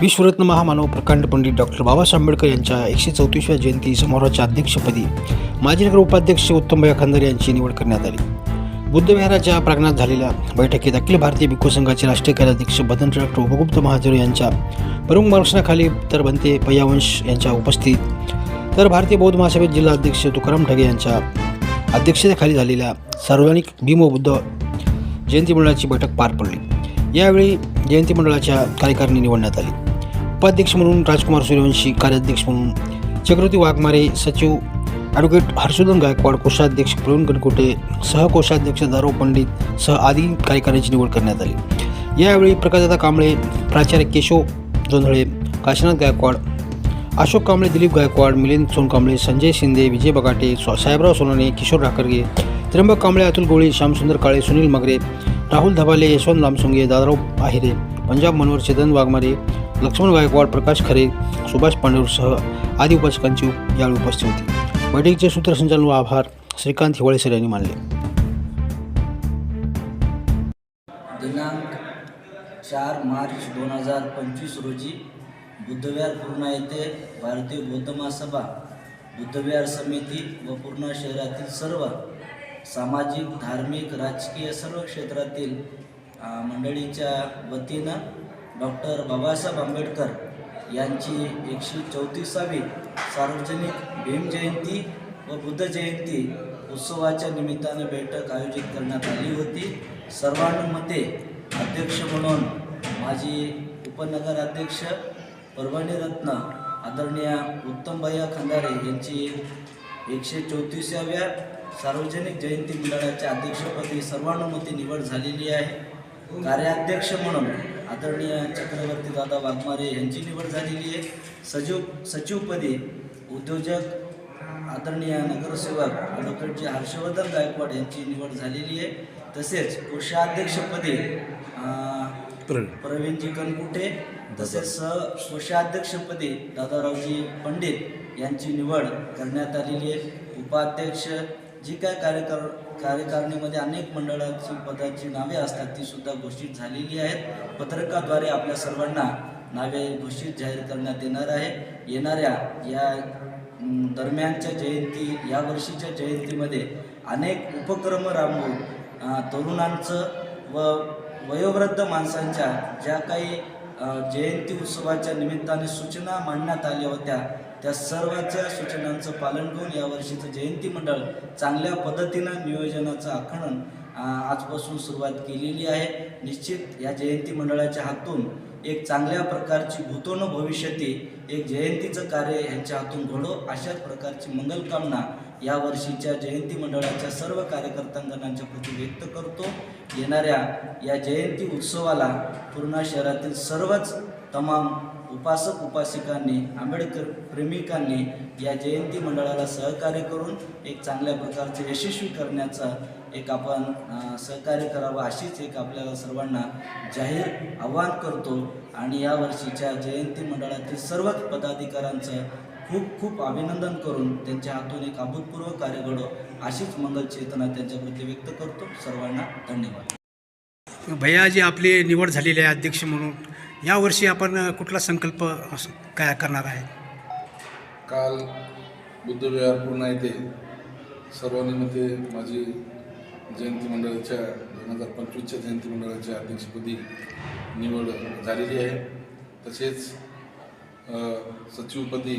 विश्वरत्न महामानव प्रकांड पंडित डॉक्टर बाबासाहेब आंबेडकर यांच्या एकशे चौतीसव्या जयंती समारोहाच्या अध्यक्षपदी माजी नगर उपाध्यक्ष उत्तमभया खंदर यांची निवड करण्यात आली. बुद्धविहाराच्या प्रांगणात झालेल्या बैठकीत अखिल भारतीय भिक्खू संघाचे राष्ट्रीय कार्याध्यक्ष बदन डॉक्टर उपगुप्त महाजर यांच्या प्रमुख मार्गदर्शनाखाली तर बनते पय्यावंश यांच्या उपस्थित तर भारतीय बौद्ध महासभेत जिल्हा अध्यक्ष तुकाराम ठगे यांच्या अध्यक्षतेखाली झालेल्या सार्वजनिक भीमबुद्ध जयंती मंडळाची बैठक पार पडली. यावेळी जयंती मंडळाच्या कार्यकारिणी निवडण्यात आली. उपाध्यक्ष म्हणून राजकुमार सूर्यवंशी कार्याध्यक्ष म्हणून चक्रवर्ती वाघमारे सचिव ॲडव्होकेट हर्षवर्धन गायकवाड कोषाध्यक्ष प्रवीण गणकोटे सहकोषाध्यक्ष दारो पंडित सह आदी कार्यकारिणीची निवड करण्यात आली. यावेळी प्रकाशदादा कांबळे प्राचार्य केशव जोंधळे काशीनाथ गायकवाड अशोक कांबळे दिलीप गायकवाड मिलिंद सोनकांबळे संजय शिंदे विजय बगाटे स्व- साहेबराव सोनाने किशोर ठाकरगे त्र्यंबक कांबळे अतुल गोळी श्यामसुंदर काळे सुनील मगरे राहुल धबाले यशवंत लामसुंगे दादाराव आहिरे पंजाब मनोहर चेतन वाघमारे लक्ष्मण गायकवाड प्रकाश खरे सुभाष पांडूरसह आदी उपासकांची यावेळी उपस्थित होती. बैठकीचे सूत्रसंचालन व आभार श्रीकांत हिवाळेसर यांनी मानले. दिनांक चार मार्च दोन हजार पंचवीस रोजी बुद्धविहार पूर्णा येथे भारतीय बौद्ध महासभा बुद्धविहार समिती व पूर्णा शहरातील सर्व सामाजिक धार्मिक राजकीय सर्व क्षेत्रातील मंडळीच्या वतीनं डॉक्टर बाबासाहेब आंबेडकर यांची एकशे चौतीसावी सार्वजनिक भीम जयंती व बुद्ध जयंती उत्सवाच्या निमित्ताने बैठक आयोजित करण्यात आली होती. सर्वानुमते अध्यक्ष म्हणून माजी उपनगराध्यक्ष परभणी रत्न आदरणीय उत्तमभैया खंदारे यांची एकशे चौतीसाव्या सार्वजनिक जयंती मंडळाच्या अध्यक्षपदी सर्वानुमते निवड झालेली आहे. कार्याध्यक्ष म्हणून आदरणीय चक्रवर्ती दादा वाघमारे यांची निवड झालेली आहे. सचिव सचिवपदी उद्योजक आदरणीय नगरसेवक ॲडव्होकेट जे हर्षवर्धन गायकवाड यांची निवड झालेली आहे. तसेच कोषाध्यक्षपदी प्रवीणजी कनकुटे तसेच सह कोषाध्यक्षपदी दादारावजी पंडित यांची निवड करण्यात आलेली आहे. उपाध्यक्ष जी काय कार्यकार कार्यकारिणीमध्ये अनेक मंडळाची पदाची नावे असतात ती सुद्धा घोषित झालेली आहेत. पत्रकाद्वारे आपल्या सर्वांना नावे घोषित जाहीर करण्यात येणार आहे. येणाऱ्या या दरम्यानच्या जयंती या वर्षीच्या जयंतीमध्ये अनेक उपक्रम राबवून तरुणांचं व वयोवृद्ध माणसांच्या ज्या काही जयंती उत्सवाच्या निमित्ताने सूचना मांडण्यात आल्या होत्या त्या सर्वांच्या सूचनांचं पालन करून यावर्षीचं जयंती मंडळ चांगल्या पद्धतीनं नियोजनाचं आखणन आजपासून सुरुवात केलेली आहे. निश्चित या जयंती मंडळाच्या हातून एक चांगल्या प्रकारची भूतोन भविष्यती एक जयंतीचं कार्य यांच्या हातून घडो अशाच प्रकारची मंगलकामना या वर्षीच्या जयंती मंडळाच्या सर्व कार्यकर्त्यांगणांच्या प्रती व्यक्त करतो. येणाऱ्या या जयंती उत्सवाला पूर्णा शहरातील सर्वच तमाम उपासक उपासिकांनी आंबेडकर प्रेमिकांनी या जयंती मंडळाला सहकार्य करून एक चांगल्या प्रकारचे यशस्वी करण्याचा एक आपण सहकार्य करावं अशीच एक आपल्याला सर्वांना जाहीर आवाहन करतो. आणि या वर्षीच्या जयंती मंडळातील सर्वच पदाधिकाऱ्यांचं खूप खूप अभिनंदन करून त्यांच्या हातून एक अभूतपूर्व कार्य घडो अशीच मंगल चेतना त्यांच्याप्रती व्यक्त करतो. सर्वांना धन्यवाद. भैया जी आपली निवड झालेली आहे अध्यक्ष म्हणून. यावर्षी आपण कुठला संकल्प असं काय करणार आहे? काल बुद्धविहार पूर्ण येथे सर्वानुमते म्हणजे माझी जयंती मंडळाच्या दोन हजार पंचवीसच्या जयंती मंडळाच्या अध्यक्षपदी निवड झालेली आहे. तसेच सचिवपदी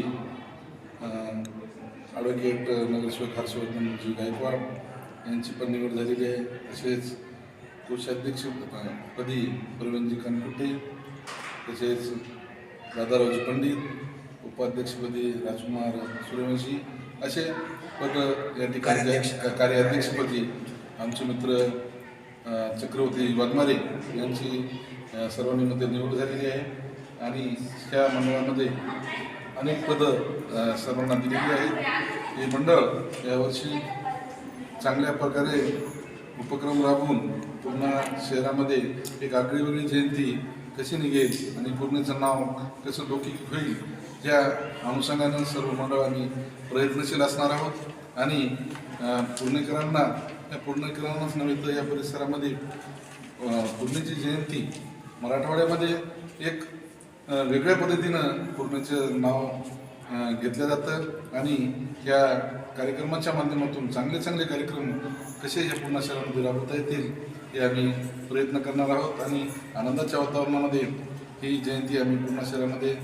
ॲडव्होकेट नगरसेवक हर्षवर्धनजी गायकवाड यांची पण निवड झालेली आहे. तसेच कोषाध्यक्ष पदी प्रवीणजी कनकुटे तसेच दादारावजी पंडित उपाध्यक्षपदी राजकुमार सूर्यवंशी असे पद या ठिकाणी कार्याध्यक्षपदी आमचे मित्र चक्रवर्ती वाघमारे यांची अ, सर्वांमध्ये निवड झालेली आहे. आणि ह्या मंडळामध्ये अनेक पदं सर्वांना दिलेली आहेत. हे मंडळ यावर्षी चांगल्या प्रकारे उपक्रम राबवून पूर्ण शहरामध्ये एक आगळीवेगळी जयंती कशी निघेल आणि पूर्णेचं नाव कसं लौकिक होईल या अनुषंगानं सर्व मंडळांनी प्रयत्नशील असणार आहोत. आणि अं, पुणेकरांना या पुणेकरांनाच नव्हे तर या परिसरामध्ये पूर्णेची जयंती मराठवाड्यामध्ये एक वेगळ्या पद्धतीनं पूर्णेचं नाव घेतलं जातं. आणि या कार्यक्रमाच्या माध्यमातून चांगले चांगले कार्यक्रम कसे या पूर्ण शहरामध्ये राबवता येतील हे आम्ही प्रयत्न करणार आहोत आणि आनंदाच्या वातावरणामध्ये ही जयंती आम्ही पूर्ण शहरामध्ये